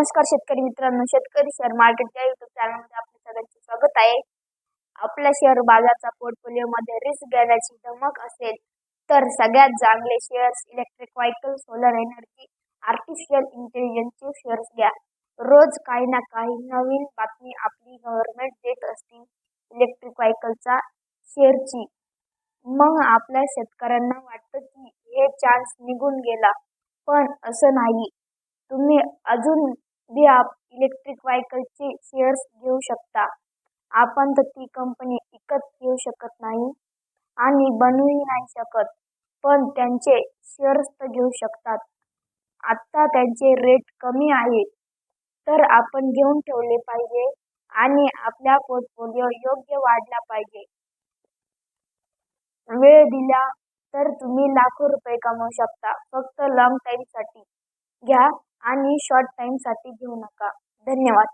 नमस्कार शेतकरी मित्रांनो शेतकरी शेअर मार्केटच्या युट्यूब चॅनलमध्ये आपल्या सगळ्यांचे स्वागत आहे. आपल्या शेअर बाजारचा पोर्टफोलिओमध्ये रिस्क घेण्याची धमक असेल तर सगळ्यात चांगले shares electric vehicle solar energy artificial इंटेलिजन्सचे shares घ्या. रोज काही ना काही नवीन बातमी आपली गव्हर्नमेंट देत असते इलेक्ट्रिक व्हायकलचा शेअरची मग आपल्या शेतकऱ्यांना वाटतं की हे चान्स निघून गेला पण असं नाही. तुम्ही अजून बी आप इलेक्ट्रिक व्हायकलचे शेअर्स घेऊ शकता. आपण तर ती कंपनी विकत घेऊ शकत नाही आणि बनवूही नाही शकत पण त्यांचे शेअर्स तर घेऊ शकतात. आत्ता त्यांचे रेट कमी आहे तर आपण घेऊन ठेवले पाहिजे आणि आपला पोर्टफोलिओ योग्य वाढला पाहिजे. वेळ दिला तर तुम्ही लाखो रुपये कमवू शकता फक्त लॉंग टाईमसाठी घ्या. आणि शॉर्ट टाईमसाठी घेऊ नका. धन्यवाद.